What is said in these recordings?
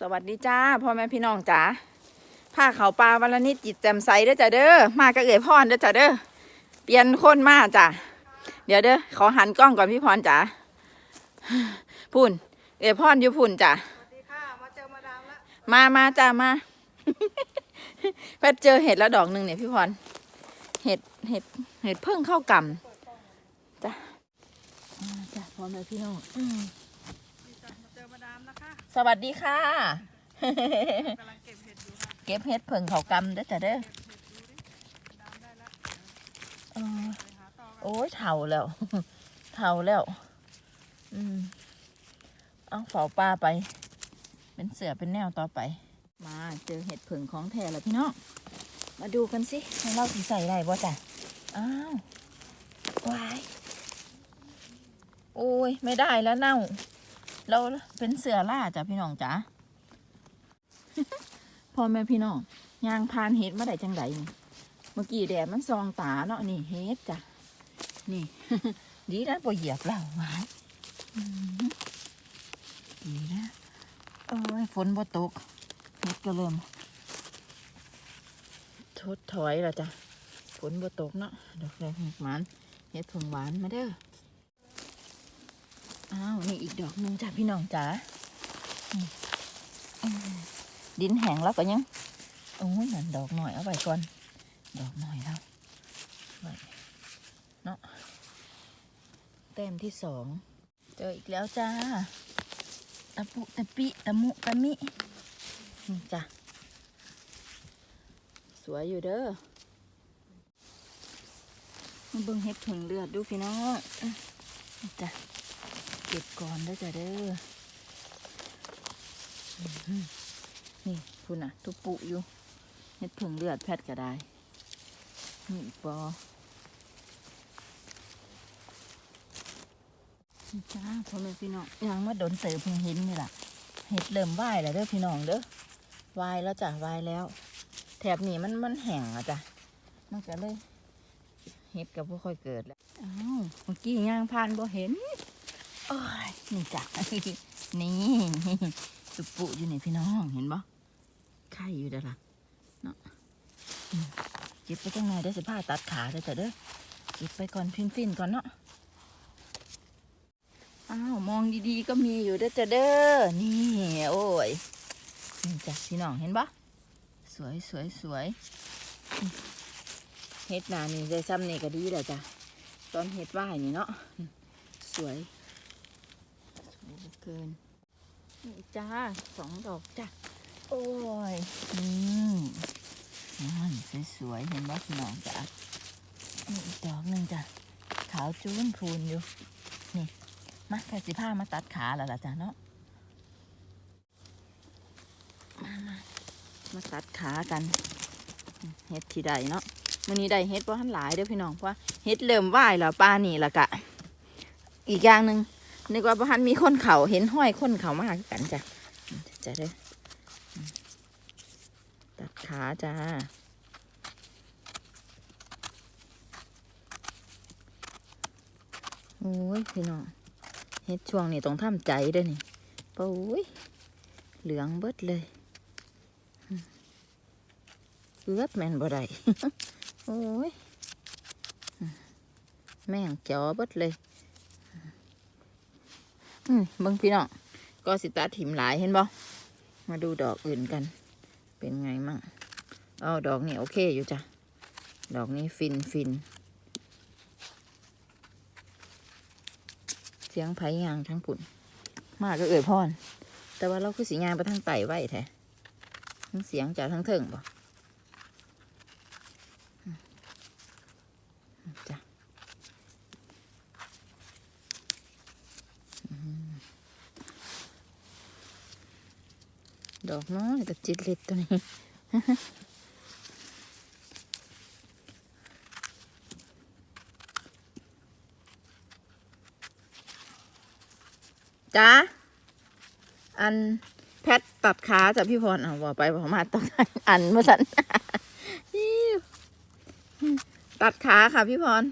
สวัสดีจ้าพ่อแม่พี่น้องจ๋าผ้าเขาวปลาวันละนิดจิตแจ่มใสเด้อจ้ะเด้อมาก็เอ่ยพรเด้อจ้ะเด้อเปลี่ยนคนมาจ้ะเดี๋ยวเด้อขอหันกล้องก่อนพี่พรจ๋าพุ่น เอ่ยพรอยู่พุ่นจ้ะสวัสดีค่ะมาเจอมาดามแล้วมามาจ้ามาแพทย์เจอเห็ดแล้วดอกหนึ่งเนี่ยพี่พรเห็ดเห็ดเห็ดเพิ่งเข้ากำจ้ะอ่าจ้ะพ่อแม่พี่น้อง สวัสดีค่ะ เก็บเห็ดเก็บเห็ดเพิ่งเขากำเด้จ้ะเด้อโอ้ยเท่าแล้วเท่าแล้ว อืมเอาเฝ้าปลาไป เป็นเสือเป็นแนวต่อไป มาเจอเห็ดเผิงของแท้แล้วพี่น้อง มาดูกันสิเราสีใส่ได้บ่จ้ะ อ้าววาย โอ้ย ไม่ได้แล้วเน่า เราเป็นเสือล่าจ้ะพี่น้องจ๋าพ่อแม่พี่น้องยางพานเห็ดมาได้จังไดเมื่อกี้แดดมันซองตาเนาะนี่เห็ดจ้ะนี่ ดีนะปเหยียบเราไว้ดีนะเอ้ยฝนบ่ตกเฮ็ดก็เริ่มทดถอยแล้วจ้ะฝนบ่ตกเนาะดอกแรกหวานเฮ็ดผงหวานมาเด้อ อ้าวนี่อีกดอกหนึงจ้ะพี่น้องจ๋าดินแห้งแล้วก็ยังโอ้ยนั่นดอกหน่อยเอาไว้ก่อน ดอกหน่อยแล้วไว้เนาะแต้มที่สองเจออีกแล้วจ้าตะปุตะปิตะมุตะมินี่จ้ะสวยอยู่เด้อมาเบิ่งเห็ดผึ่งเลือดดูพี่น้องจ้ะ เก็บก่อนเด้จ้ะเด้อ นี่คุณน่ะ ตุปุอยู่เห็ดผึ่งเลือดแพทย์ก็ได้ นี่ปอจ้าพ่อแม่พี่น้องยังมาโดนเสือพิ่งห็นนี่แหละเห็ดเริ่มไหวแล้วเด้อพี่น้องเด้อไหวแล้วจ้ะไหวแล้ว แถบนี้มันมันแห้งอะจ้ะมันก็เลยเห็ดก็บ่ค่อยเกิดแล้วอ้าวเมื่อกี้ย่างผ่านบ่เห็น โอ้ยนี่จ้ะนี่ตุปุอยู่นี่พี่น้องเห็นบ่ไข่อยู่เด้อล่ะเนาะเก็บไปจังไหนเด้สิผ้าตัดขาเด้อจ้ะเด้อเก็บไปก่อนฟินๆก่อนเนาะอ้าวมองดีๆก็มีอยู่เด้อจ้ะเด้อนี่โอ้ยนี่จ้ะพี่น้องเห็นปะสวยสวยสวยเฮ็ดนานี่ได้ซ้ำนี่ก็ดีแหละจ้ะตอนเฮ็ดว่ายนี่เนาะสวย เหลือเกิน นี่จ้าสองดอกจ้ะโอ้ยนี่นั่นสวยๆเห็นปะพี่น้องจ้ะนี่อีกดอกหนึ่งจ้ะขาวจูนพูนอยู่มาแค่สิผ้ามาตัดขาแล้วล่ะจ้ะเนาะมามามาตัดขากันเฮ็ดที่ใดเนาะมันนี้ได้เฮ็ดว่าหันหลายเด้อพี่น้องเพราะว่าเฮ็ดเริ่มว่ายแล้วปลานี่ละกะ อีกอย่างหนึ่ง นึกว่าบ้านมีคนเขาเห็นห้อยคนเขามากกันจ้ะจะเด้ตัดขาจ้าโอ้ยพี่น้องเฮ็ดช่วงนี้ต้องทำใจด้วยนี่โอ้ยเหลืองเบิดเลยเอือบแมนบ่ได้โอ้ยแม่งจอเบิดเลย อืมเบิ่งพี่น้องก็สิตาถิ่มหลายเห็นบ่มาดูดอกอื่นกัน เป็นไงมั่งเอาดอกนี้โอเคอยู่จ้ะ ดอกนี้ฟินฟินเสียงไผ่ยางทั้งผุ่น มากก็เอ่ยพรแต่ว่าเราคือสียางไปทางไต่ไว้แท้ทั้งเสียงจากทั้งเถิงบ่อืมจ้ะ ดอกน้อยกับจิตเล็ดตัวนี้ จ้า อันแพทตัดขาจากพี่พรเอาบอกไปบอกมาตัดอันเมื่อสันตัดขาค่ะพี่พร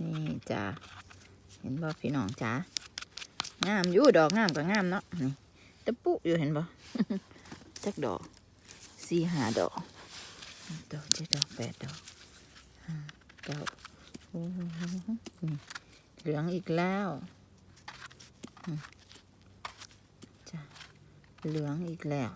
นี่จ้าเห็นบ่พี่น้องจ้างามอยู่ดอกงามก็งามเนาะนี่ตะปุอยู่เห็นบ่จักดอกสี่ห้าดอกดอกเจ็ดดอกแปดดอกห้าเก้าโอ้โหนี่เหลืองอีกแล้วจ้ะเหลืองอีกแล้ว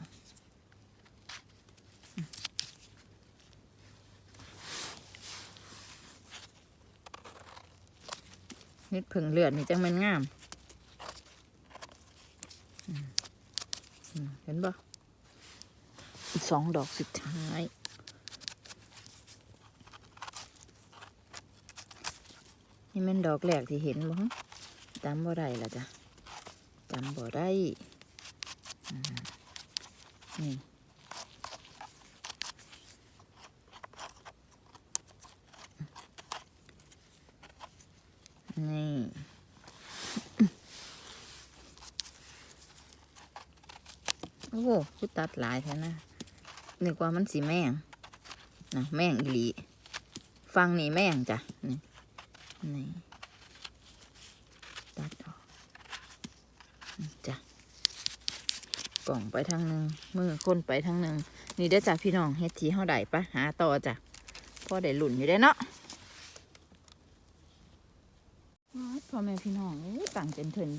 นิดผึ่งเลือดนี่จังมันงามอืมอืมเห็นปะอีกสองดอกสุดท้าย นี่มันดอกแรกที่เห็นบ่ฮะจำบ่ได้ละจ้ะจำบ่ได้อืมนี่นี่ ผู้ตัดหลายแท้นะนึกว่ามันสีแม่งนะแม่งอีหลีฟังนี่แม่งจ้ะนี่นี่ตัดออกจ้ะกล่องไปทางหนึ่งมือคนไปทางหนึ่งนี่ได้จ้ะพี่น้องเฮ็ดทีเฮาได้ปะหาต่อจ้ะพ่อได้หลุ่นอยู่ได้เนาะพ่อแม่พี่น้องเอ้ยต่างเจนเถิน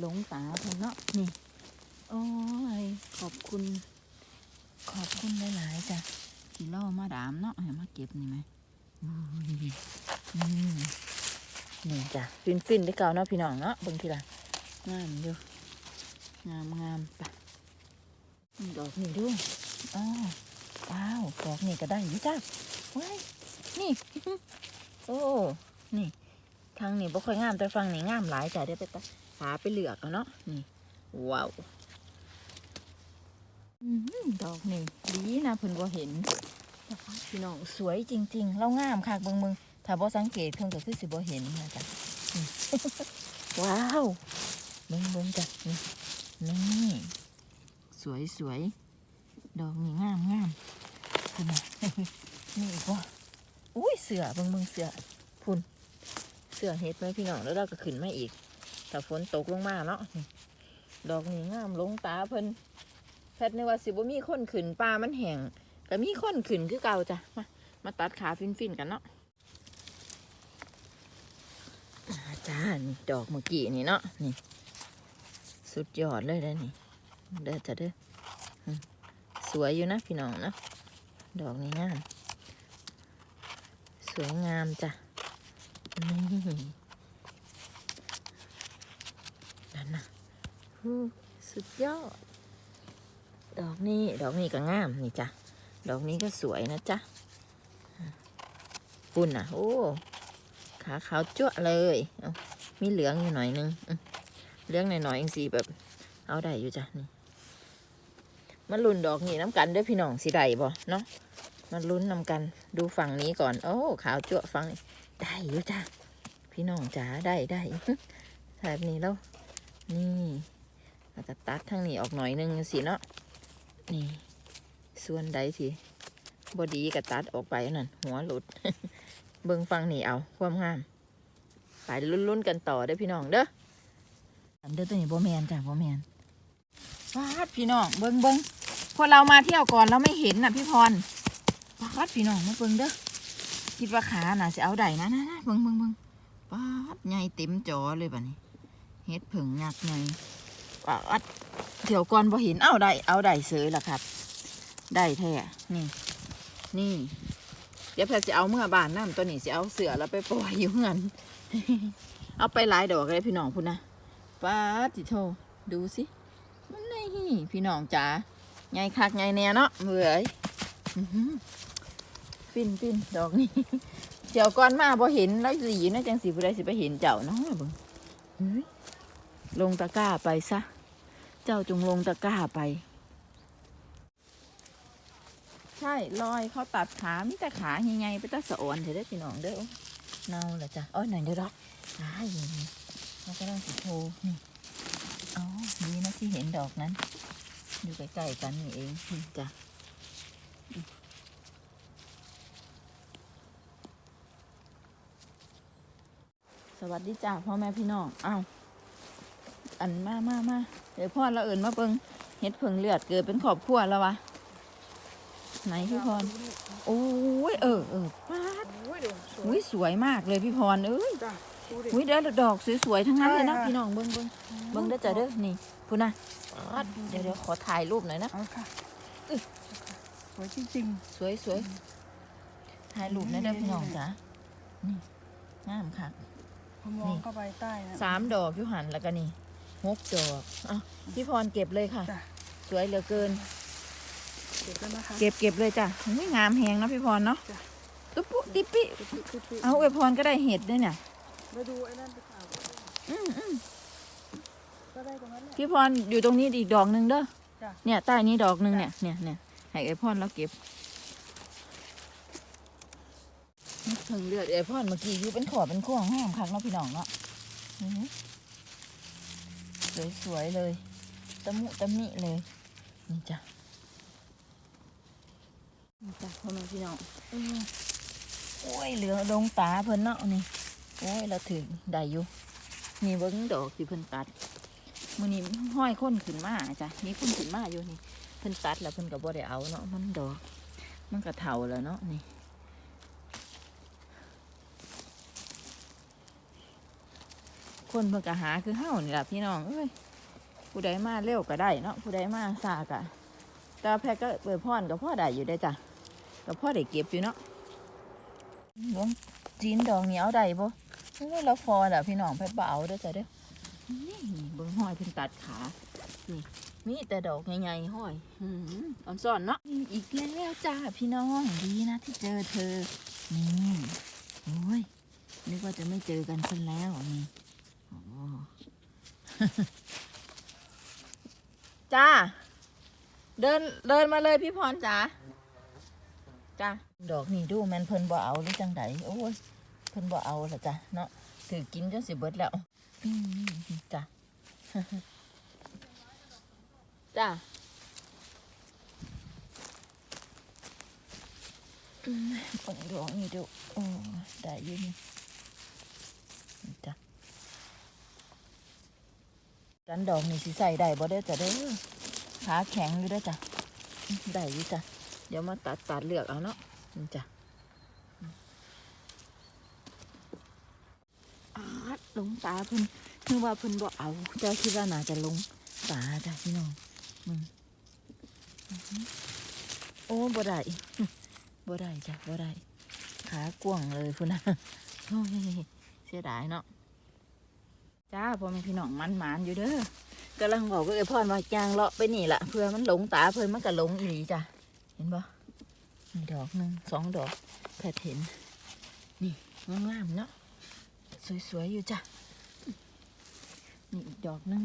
หลงตาเพิ่นเนาะนี่ อ้ยขอบคุณ ขอบคุณหลายๆจ้ะที่ล่อมาดามเนาะให้มาเก็บนี่ไหมนี่จ้ะฟินฟินๆได้เก่าเนาะพี่น้องเนาะบิ่งทีละงามอยู่งามงามปะดอกนี่ดูอ้าวว้าวดอกนี่ก็ได้อยู่จ้ะว้ายนี่ โอ้นี่ทางนี้บ่ค่อยงามแต่ฝั่งนี้งามหลายจ้ะเดี๋ยวไปตัดหาไปเหลือกเอาเนาะนี่ว้าว อกนี่ดีนะเพิ่นบ่เห็นพี่น้องสวยจริง ๆ เรางามคักเบิ่งมึงถ้าบ่สังเกตเพิ่นก็คือสิบ่เห็นนะจ๊ะว้าวเบิ่งเบิ่งจ้ะนี่นี่สวยสวยดอกนี่งามงามเพิ่นน่ะนี่อีกบ่อุ้ยเสือเบิ่งเบิ่งเสือพุ่นเสือเฮ็ดไหมพี่น้องแล้วเราก็ขึ้นมาอีกถ้าฝนตกลงมาเนาะดอกนี่งามลงตาเพิ่น แพทย์ในว่าสิบ่มีคนขึ้นปลามันแห้งก็มีคนขึ้นคือเก่าจ้ะมามาตัดขาฟินๆกันเนาะอาจานี่ดอกเมื่อกี้นี่เนาะนี่ สุดยอดเลยเด้นี่เด้อจ้ะเด้อสวยอยู่นะพี่น้องเนาะดอกนี้งามสวยงามจ้ะนี่นั่นนะสุดยอด ดอกนี้ดอกนี้ก็งามนี่จ้ะดอกนี้ก็สวยนะจ๊ะปุ่นอะ โอ้ ขาขาวจั่วเลยเอามีเหลืองอยู่หน่อยนึงเหลืองหน่อยๆเองสิแบบ เอาได้อยู่จ้ะนี่มาลุ้นดอกนี้น้ำกันด้อพี่น้องสิได้บ่เนาะมาลุ้นนำกันดูฝั่งนี้ก่อน โอ้ขาวจั่วฝั่งนี้ได้อยู่จ้ะพี่น้องจ๋าได้ได้แบบนี้แล้ว นี่เราจะตัดทางนี้ออกหน่อยนึงสิเนาะ นี่ ส่วนใดที่บดีก็ตัดออกไปนั่นหัวหลุด เบิ่งฟังนี่เอาความงามไปลุ้นๆกันต่อเด้อพี่น้องเด้ออันเด้อตัวนี้บ่แมนจ้ะบ่แมนวาดพี่น้องเบิ่งเบิ่งพอเรามาเที่ยวก่อนเราไม่เห็นน่ะพี่พรวาดพี่น้องมาเบิ่งเด้อคิดว่าขาน่ะสิเอาได้นะนะนะเบิ่งเบิ่งเบิ่งป๊าดใหญ่เต็มจอเลยบัดนี้เฮ็ดผึ่งยักษ์ใหญ่ป๊าด เดี๋ยวก่อนบ่เห็น เอาได้ เอาได้เสยล่ะครับ ได้แท้ นี่ นี่ เดี๋ยวแพทย์สิเอาเมื่อบานน้ำตัวนี้สิเอาเสือแล้วไปปล่อยอยู่เงินเอาไปหลายดอกเลยพี่น้องพุ่นนะป๊าจิโทดูสิ มันนี่พี่น้องจ๋าใหญ่คักใหญ่แน่เนาะเบื่อยฟินฟินดอกนี้เจ้าก่อนมาบ่เห็นแล้วสีนะจังสีผู้ใดสิไปเห็นเจ้าเนาะเบิ่งลงตะกร้าไปซะ เจ้าจงลงตะกร้าไป ใช่ลอยเขาตัดขามีแต่ขาใหญ่ๆไปตาสะอ่อนเถอะเด้พี่น้องเด้อเน่าละจ้ะอ้อยหน่อยเด้อรักอ้ายเราก็ต้องสิโทรนี่อ๋อดีนะที่เห็นดอกนั้น อยู่ใกล้ๆกันนี่เองจ้ะสวัสดีจ้าพ่อแม่พี่น้องอ้าว อันมามามาเดี๋ยวพ่อเราเอิญมาเบิงเฮ็ดเพิงเลือดเกิดเป็นครอบครัวแล้ววะไหนพี่พรโอ้ยเออเออป้าดโอ้ยเดี๋ยวสวยอุ้ยสวยมากเลยพี่พรเอ้ยจ้ะดูดิอุ้ยเด้อดอกสวยๆทั้งนั้นเลยนะใช่ค่ะพี่น้องเบิ้งเบิ้งเบิ้งเด้อจ้ะเด้อนี่พูดนะป๊าดเดี๋ยวเดี๋ยวขอถ่ายรูปหน่อยนะเอาค่ะอึ๊ะสวยจริงสวยสวยถ่ายรูปหน่อยเด้อพี่น้องจ้ะนี่งามค่ะๆพอมองเข้าไปใต้นะสามดอกอยุหันแล้วก็นี่ หกดอกอะพี่พรเก็บเลยค่ะ จ้ะ สวยเหลือเกิน เก็บแล้วนะคะ เก็บเก็บเลยจ้ะไม่งามแหงเนาะพี่พรเนาะจ้ะ ตุ๊บปุ๊ติปปิตุ๊บตุ๊บตุ๊บตุ๊บเอาอวยพรก็ได้เห็ดด้วยเนี่ย มาดูไอ้นั่นไปข่าวอืมอืมก็ได้ตรงนั้นแหละ พี่พรอยู่ตรงนี้อีกดอกหนึ่งเด้อจ้ะ เนี่ยใต้นี้ดอกหนึ่งเนี่ยเนี่ยเนี่ยให้ไอพรเราเก็บถึงเลือดไอพรเมื่อกี้อยู่เป็นขอบเป็นข้วงห้ามคักเนาะพี่น้องเนาะอื้อหือ สวยๆเลย ตะมุตะมิเลย นี่จ้ะ นี่จ้ะพ่อแม่พี่น้องอื้อโอ้ยเหลือลงตาเพิ่นเนาะนี่ โอ้ยเราถึงได้อยู่นี่เบิ้งดอกที่เพิ่นตัดมือนี้ห้อยค้นขึ้นมาจ้ะมีค้นขึ้นมาอยู่นี่ เพิ่นตัดแล้วเพิ่นก็บ่ได้เอาเนาะมันดอก มันก็เฒ่าแล้วเนาะนี่ คนเพิ่นก็หาคือเฮานี่ล่ะพี่น้องเอ้ยผู้ใดมาเร็วก็ได้เนาะผู้ใดมาช้าก็แต่ว่าแพทย์ก็เปิดพรกับพ่อได้อยู่ได้อจ้ะกับพ่อได้เก็บอยู่เนาะหลวงจีนดอกนี้เอาได้บ่โอ้ยแล้วฟอล่ะพี่น้องแพทย์บ่เอาเด้อจ้ะเด้อนี่เบิ้งห้อยเพิ่นตัดขานี่มีแต่ดอกใหญ่ๆห้อยอืมอ่อนซ่อนเนาะนี่อีกแล้วจ้าพี่น้องดีนะที่เจอเธอนี่โอ้ยนึกว่าจะไม่เจอกันซะแล้วนี่โอ้ จ้า เดินเดินมาเลยพี่พรจ๋าจ้าดอกนี่ดูแมันเพิ่นบ่เอาหรือจังไดโอ้ยเพิ่นบ่เอาละจ้ะเนาะถือกินจนสิเบิดแล้วอืมจ้ะจ้ะอืมเปิดดอกนี่ดูโอ้ได้อยินจ้ะ ดันดอกนี่สิใส่ได้บ่ได้จ้ะเด้อขาแข็งอยู่เด้จ้ะได้อยู่จ้ะเดี๋ยวมาตัดตัดเลือกเอาเนาะนี่จ้ะอาดลงตาเพิ่นคือว่าเพิ่นบ่เอาเจ้าคิดว่าน่าจะลงตาจ้ะพี่น้องโอ้บ่ได้บ่ได้จ้ะบ่ได้ขากว้างเลยพุ่นนะโอ้ยเสียดายเนาะ จ้าพ่อแม่พี่น้องมันหมานอยู่เด้อกำลังบอกก็ไอ้พ่อว่าจางเลาะไปนี่ละเพื่อมันหลงตาเพิ่นมันก็หลงอีหลีจ้ะเห็นบ่นี่ดอกหนึ่งสองดอกแพทเห็น นี่งามๆเนาะสวยๆอยู่จ้ะนี่อีกดอกหนึง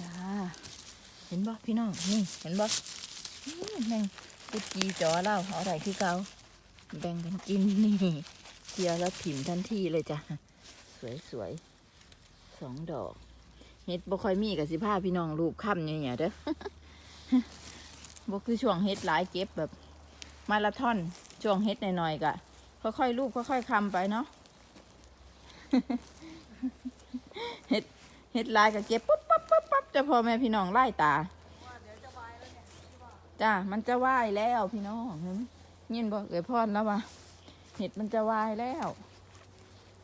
จ้าเห็นบ่พี่น้องนี่เห็นบ่แม่งกุดจีจอเล่าเอาได้คือเกาแบ่งกันกินนี่เจียแล้วถิ่มทันทีเลยจ้ะสวยๆ สองดอกเฮ็ดบ่ค่อยมีกับสิผ้าพี่น้องรูปค่ำเนี่ยเด้อบ่คือช่วงเฮ็ดหลายเก็บแบบ มาราธอนช่วงเฮ็ดหน่อยๆกะค่อยๆรูปค่อยๆคำไปเนาะเฮ็ดเฮ็ดลายก็เก็บปุ๊บปั๊บปั๊บปั๊บจะพอแม่พี่น้องไล่ตาจ้ามันจะว่ายแล้วพี่น้องเห็นยินบอกเอ๋ยพรแล้วว่าเห็ดมันจะว่ายแล้ว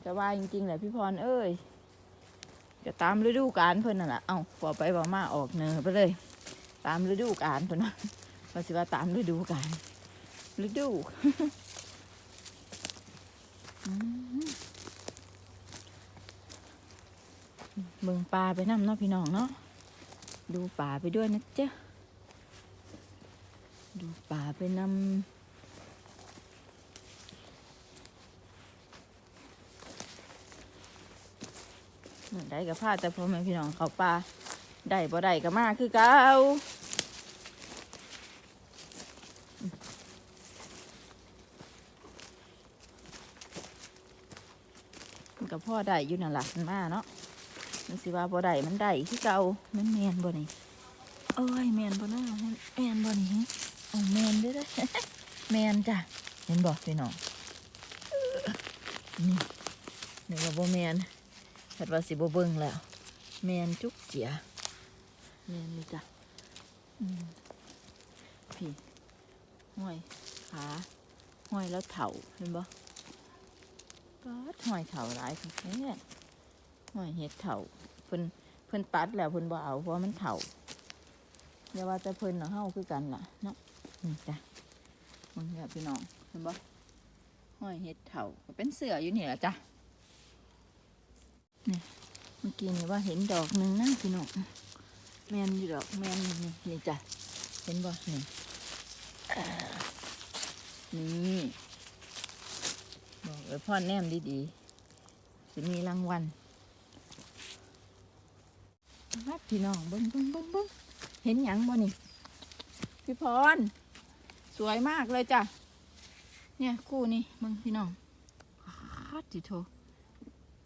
จะว่ายจริงๆแหละพี่พรเอ้ย จะตามฤดูกาลเพิ่นน่ะล่ะเอ้าพอไปบอมาออกเนอไปเลย ตามฤดูกาลเพิ่นนะว่าสิว่าตามฤดูกาลฤดูเบิ่งปลาไปน้ำเนาะพี่น้องเนาะดูป่าไปด้วยนะเจ๊ดูป่าไปนำเหมือน ได้กับผ้าแต่พ่อแม่พี่น้องเขาป่าได้บ่ได้ก็มาคือเก่ามันกับพ่อได้อยู่นั่นแหละมันมาเนาะมันสิว่าบ่ได้มันได้คือเก่ามันแมนบ่นี่เอ้ยแมนบ่เนาะมันแมนบ่นี่โอ้แมนเด้อเด้อแมนจ้ะเห็นบ่พี่น้องเออนี่นี่ว่าบ่แมน คัดว่าสิบ่เบิ่งแล้วแมนจุกเจียแมนนี่จ้ะอืมพี่ห้อยขาห้อยแล้วเถาเห็นบ่ปัดห้อยเถาหลายค่ะแม่ห้อยเห็ดเถาเพิ่นเพิ่นตัดแล้วเพิ่นบ่เอาเพราะว่ามันเถาอย่าว่าแต่เพิ่นเนาะเฮาคือกันล่ะเนาะนี่จ้ะมึงเนี่ยพี่น้องเห็นบ่ห้อยเห็ดเถาก็เป็นเสืออยู่นี่แหละจ้ะ เมื่อกี้นี่ว่าเห็นดอกหนึ่งนะพี่น้องแมนอยู่ดอกแมนนี่นี่นี่จ้ะเห็นบ่นี่อ่านี่บอกเลยพ่อแนมดีๆจะมีรางวัลมาพี่น้องเบิ้งเบิ้งเบิ้งเบิ้งเห็นหยังบ่นี่ พี่พร สวยมากเลยจ้ะ เนี่ยคู่นี่เบิ้งพี่น้องฮัดจิโท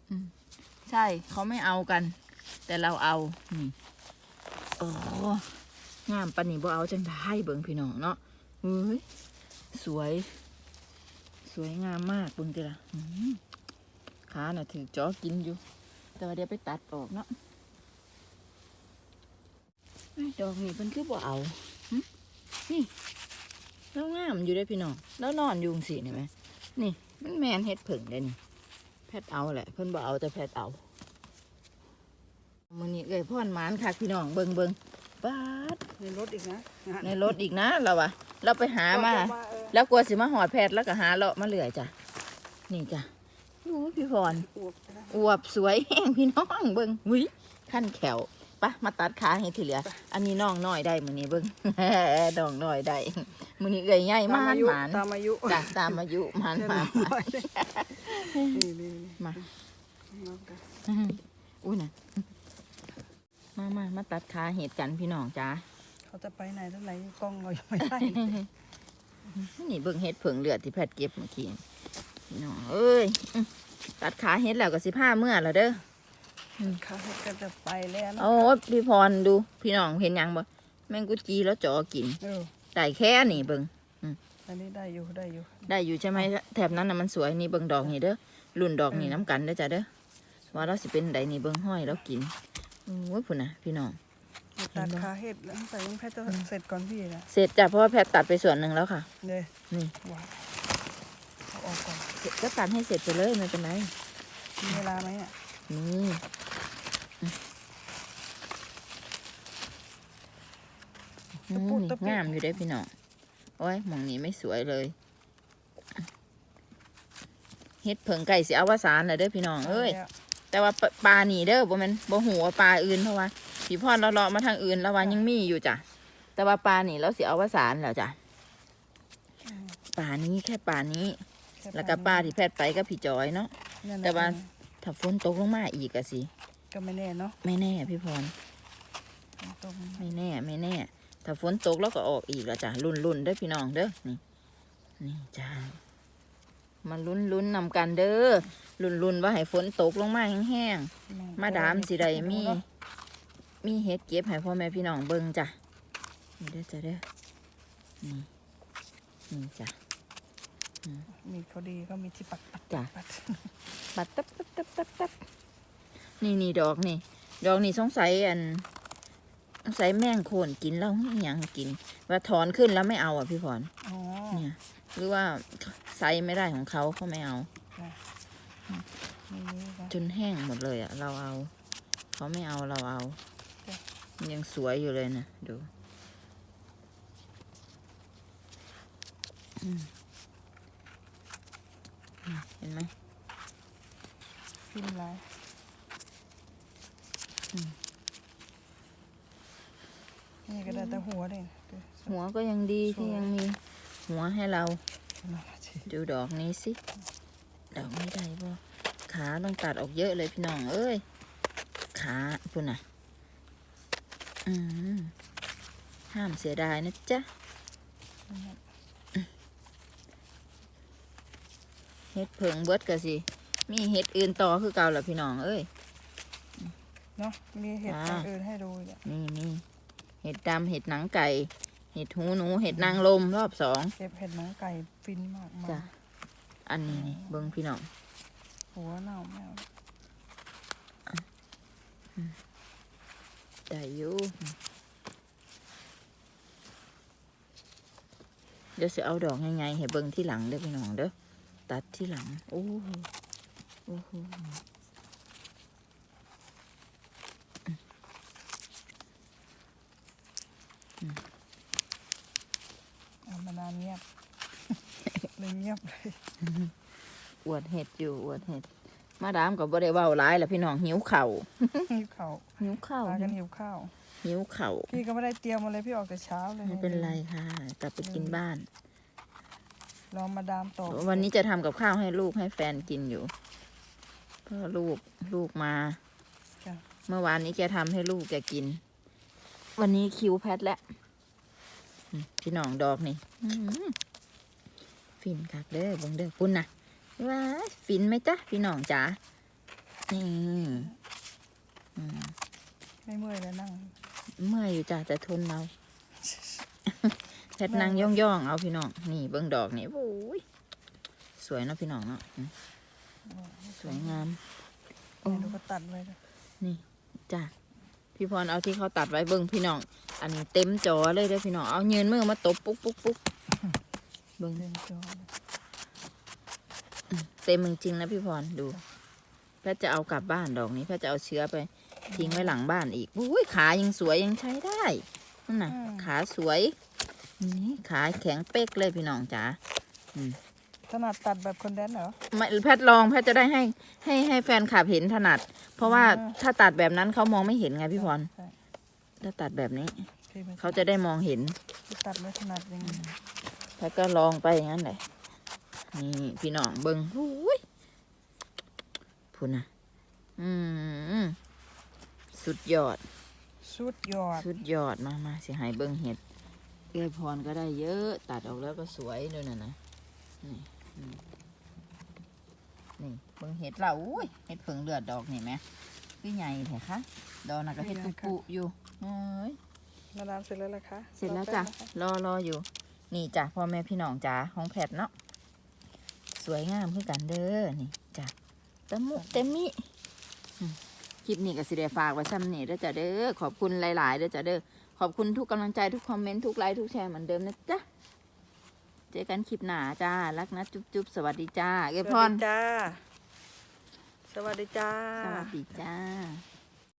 อืม ใช่เขาไม่เอากัน แต่เราเอานี่โอ้งามปานนี่บ่เอาจังได้เบิ่งพี่น้องเนาะเฮ้ยสวย สวยงามมากเบิ่งติละขาน่ะถือจอกินอยู่ แต่ว่าเดี๋ยวไปตัดออกเนาะดอกนี่เพิ่นคือบ่เอานี่แล้วงามอยู่ได้พี่น้องแล้วนอนอยุงสิเห็นไหมนี่ มันแมนเฮ็ดผึ่งได้นี่ แพทย์เอาแหละ เพิ่นบ่เอาแต่แพทย์เอามื้อนี้เอ้ยพ่อนหมานค่ะพี่น้องเบิ่งเบิ่งป๊าดในรถอีกนะในรถอีกนะเราอะเราไปหามาก่อนจะเออแล้วกลัวสิมาหอดแพทย์แล้วก็หาเลาะมาเหลือยจ้ะนี่จ้ะโอ้ยพี่พรอวบนะอวบสวยแห้งพี่น้องเบิ่งหุยขั้นแขวปะมาตัดขาให้ทีเหลือ อันนี้น้องน้อยได้มื้อนี้เบิ่งน้องน้อยได้ มื้อนี้เอ้ยใหญ่มากอายุหมานตามอายุจ้ะตามอายุหมานหมานนี่นี่มานี่อุ้ยน่ะมามามาตัดขาเห็ดกันพี่น้องจ้าเขาจะไปไหนท่านไหนกล้องเรายังไม่ได้นี่เบิ่งเห็ดเผิงเลือดที่แพทย์เก็บเมื่อกี้พี่น้องเอ้ยอื้อตัดขาเห็ดแล้วก็สิผ้าเมื่อแล้วเด้อเขาก็จะไปแล้วนะโอ้ยพี่พรดูพี่น้องเห็นยังบ่แมงกุจีแล้วจ่อกิน เออได้แค่นี่เบิ่งอันนี้ได้อยู่ได้อยู่ ได้อยู่ใช่ไหมแถบนั้นน่ะมันสวยนี่เบิ่งดอกนี่เด้อรุ่นดอกนี่เออน้ำกันเด้อจ้ะเด้อว่าเราสิเป็นใดนี่เบิ่งห้อยแล้วกินโอ้ยพุ่นน่ะพี่น้องตัดขาเห็ดแล้วแต่ยังแค่จะเสร็จก่อนพี่นะเสร็จจ้ะเพราะว่าแพทย์ตัดไปส่วนหนึ่งแล้วค่ะเนี่ยนี่ว้าวเอาออกก่อนเสร็จก็ตัดให้เสร็จไปเลยไม่เป็นไรมีเวลาไหมอะนี่ อืมนี่งามอยู่ได้อพี่น้องโอ้ยหมองนี้ไม่สวยเลยเฮ็ดเผิงไก่สิอวสานเลยเด้อพี่น้องเอ้ยแล้วแต่ว่าปปลาหนีเด้อบ่แม่นบ่หูว่าปลาอื่นเพราะว่าพี่พรเราเลาะมาทางอื่นแล้วว่ายังมีอยู่จ้ะแต่ว่าปลาหนีเราสิอวสานแล้วจ้ะอืมปลานี้แค่ปลานี้ค่แล้วก็ปลาที่แพทย์ไปก็พี่จอยเนาะนั่นน่ะแต่ว่าถ้าฝนตกลงมาอีกอะสิก็ไม่แน่เนาะไม่แน่พี่พรตรงไม่แน่ไม่แน่ ถ้าฝนตกแล้วก็ออกอีกแล้วจ้ะรุ่นรุ่นๆเด้อพี่น้องเด้อนี่นี่จ้ามาลุ้นลุ้นนำกันเด้อรุ่นรุ่นๆว่าให้ฝนตกลงมาแห้งๆมาดามสิได้มี มีเฮ็ดเก็บให้พ่อแม่พี่น้องเบิ่งจ้ะนี่เด้อจ้ะเด้อนี่นี่จ้ะมีเขาดีก็มีที่ปัดปัดจ้ะปัดปัดตับตับตับตับตับนี่นี่ดอกนี่ ดอกนี่สงสัยอัน สงสัยแม่งโคนกินแล้วอิหยังกิน ว่าถอนขึ้นแล้วไม่เอาอะพี่พรอ๋อเนี่ยหรือว่าไซส์ไม่ได้ของเขาเขาไม่เอามีนี้ก็จนแห้งหมดเลยอะ เราเอา เขาไม่เอาเราเอาจ้ะมันยังสวยอยู่เลยนะดูอืมอืมเห็นไหมพิมพ์ลายอืม นี่ก็ได้แต่หัวเลยหัวก็ยังดีสวยที่ยังมีหัวให้เราน่ารักจริงดูดอกนี้สิดอกนี้ได้บ่ขาต้องตัดออกเยอะเลยพี่น้องเอ้ยขาพุ่นน่ะอืมห้ามเสียดายนะจ๊ะเฮ็ดเพิงเบิดกะสิ มีเฮ็ดอื่นต่อคือเก่าแหละพี่น้องเอ้ยเนาะมีเห็ดจ้าอย่างอื่นให้ดูอีกอะนี่มีเห็ดดำเห็ดหนังไก่ เห็ดหูหนู เห็ดนางลมรอบสองเก็บเห็ดหนังไก่ฟินมากมาจ้ะอันนี้นี่เบิ้งพี่น้องหัวเน่าแมวได้อยู่เดี๋ยวสิเอาดอกง่ายๆให้เบิ่งที่หลังเด้อพี่น้องเด้อตัดที่หลังโอ้โหโอ้โห เอา มานานเงียบเลยเงียบเลยอวดเห็ดอยู่อวดเห็ดมาดามก็บ่ได้เว้าหลายแล้วพี่น้องหิวเข่าวหิวข้าวหิวข้าวพากันหิวข้าวหิวเข่าวพี่ก็ไม่ได้เตรียมอะไรพี่ออกแต่เช้าเลยไม่เป็นไรค่ะกลับไปกินบ้านรอมาดามต่อวันนี้จะทำกับข้าวให้ลูกให้แฟนกินอยู่เพราะลูกลูกมาจ้ะเมื่อวานนี้แกทำให้ลูกแกกิน วันนี้คิวแพทแล้วอืม พี่น้องดอกนี่อื้อหือฟินคักเด้อเบังเด้อคุณนะว้าฟินไหมจ๊ะพี่น้องจ๋านี่อืมไม่เมื่อยแล้วนั่ง เมื่อยอยู่จ้ะแต่ทนเอาแพทนั่งย่องย่องๆเอาพี่น้องนี่เบิ้งดอกนี่โอ้ยสวยเนาะพี่น้องเนาะอืมสวยงามโอ้เนี่ยดูก็ตัดไว้เลยจ้ะ พี่พรเอาที่เขาตัดไว้เบิ้งพี่น้อง อันนี้เต็มจอเลยเด้อพี่น้อง เอาเงินมือมาตบปุ๊กปุ๊กปุ๊กเบิ้งเต็มจอเลยเต็มจริงๆนะพี่พรดูแพทย์จะเอากลับบ้านดอกนี้แพทย์จะเอาเชื้อไป ทิ้งไว้หลังบ้านอีกอุ้ยขายังสวยยังใช้ได้นั่นน่ะขาสวยนี่ขาแข็งเป๊กเลยพี่น้องจ๋า ถนัดตัดแบบคนแดนเหรอ ไม่แพทย์ลองแพทย์จะได้ให้ให้ให้แฟนคลับเห็นถนัด เพราะว่าอ่า ถ้าตัดแบบนั้นเขามองไม่เห็นไงพี่พรใช่ถ้าตัดแบบนี้ พี่ไม่เขาจะได้มองเห็นพี่ตัดไม่ถนัดอยังไงแพทย์ก็ลองไปอย่างนั้นเลยนี่พี่น้องเบิงหูยพูนนะอืมสุดยอด สุดยอดสุดยอดมามาสิใหายเบิงเห็ดเอื้อยพรก็ได้เยอะ ตัดออกแล้วก็สวยด้วยนะนะนี่อืม นี่เบิงเห็ดเราอุ้ยเห็ดเผิงเลือดดอกนี่ไหมคือใหญ่แท้คะดอกน่ะก็เห็ดตุปุอยู่เอ้ยมาดามเสร็จแล้วล่ะคะเสร็จแล้วอจ้ะป๊บนครอรออยู่ นี่จ้ะพ่อแม่พี่น้องจ้าของแพทเนาะสวยงามคือกันเด้อนี่จ้ะตะมุเต็มมิอืมคลิปนี้ก็สิได้ฝากไว้ซ้ำนี่เด้อจ้ะเด้อขอบคุณหลายๆเด้อจ้ะเด้อขอบคุณทุกกำลังใจทุกคอมเมนต์ทุกไลค์ทุกแชร์เหมือนเดิมนะจ๊ะเจอกันคลิปหน้าจ้า รักนะจุ๊บจุ๊บสวัสดีจ้าเอสพวัสรดีจ้า สวัสดีจ้า สวัสดีจ้า